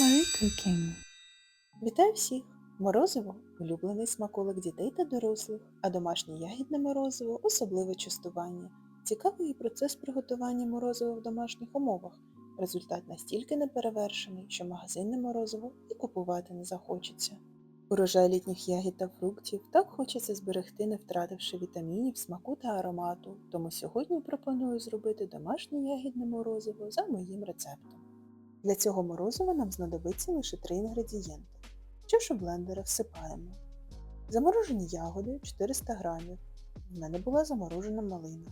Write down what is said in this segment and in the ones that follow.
Marie Cooking. Вітаю всіх! Морозиво – улюблений смаколик дітей та дорослих, а домашнє ягідне морозиво – особливе частування. Цікавий і процес приготування морозива в домашніх умовах. Результат настільки неперевершений, що магазинне морозиво і купувати не захочеться. Урожай літніх ягід та фруктів так хочеться зберегти, не втративши вітамінів, смаку та аромату, тому сьогодні пропоную зробити домашнє ягідне морозиво за моїм рецептом. Для цього морозива нам знадобиться лише три інгредієнти. В чашу блендера всипаємо заморожені ягоди 400 г. В мене була заморожена малина.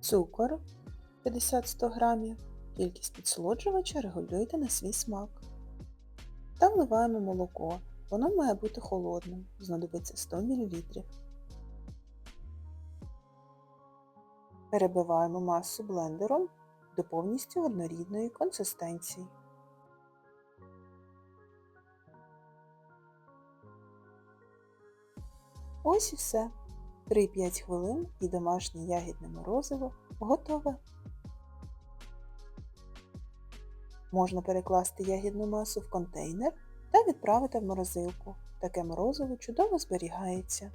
Цукор 50-100 г. Кількість підсолоджувача регулюйте на свій смак. Та вливаємо молоко. Воно має бути холодним, знадобиться 100 мл. Перебиваємо масу блендером до повністю однорідної консистенції. Ось і все. 3-5 хвилин і домашнє ягідне морозиво готове. Можна перекласти ягідну масу в контейнер та відправити в морозилку. Таке морозиво чудово зберігається.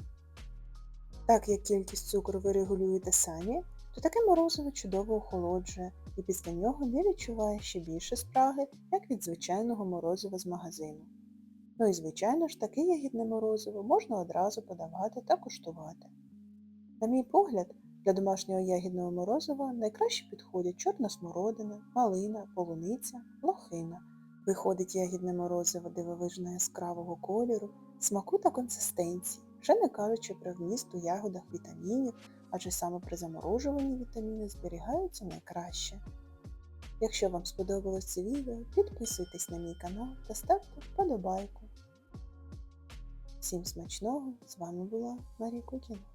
Так як кількість цукру ви регулюєте самі, то таке морозиво чудово охолоджує і після нього не відчуває ще більше спраги, як від звичайного морозива з магазину. Ну і звичайно ж таке ягідне морозиво можна одразу подавати та куштувати. На мій погляд, для домашнього ягідного морозива найкраще підходять чорна смородина, малина, полуниця, лохина. Виходить ягідне морозиво дивовижно яскравого кольору, смаку та консистенції, вже не кажучи про вміст у ягодах вітамінів, адже саме при заморожуванні вітаміни зберігаються найкраще. Якщо вам сподобалось це відео, підписуйтесь на мій канал та ставте вподобайку. Всім смачного! З вами була Марія Кукіна.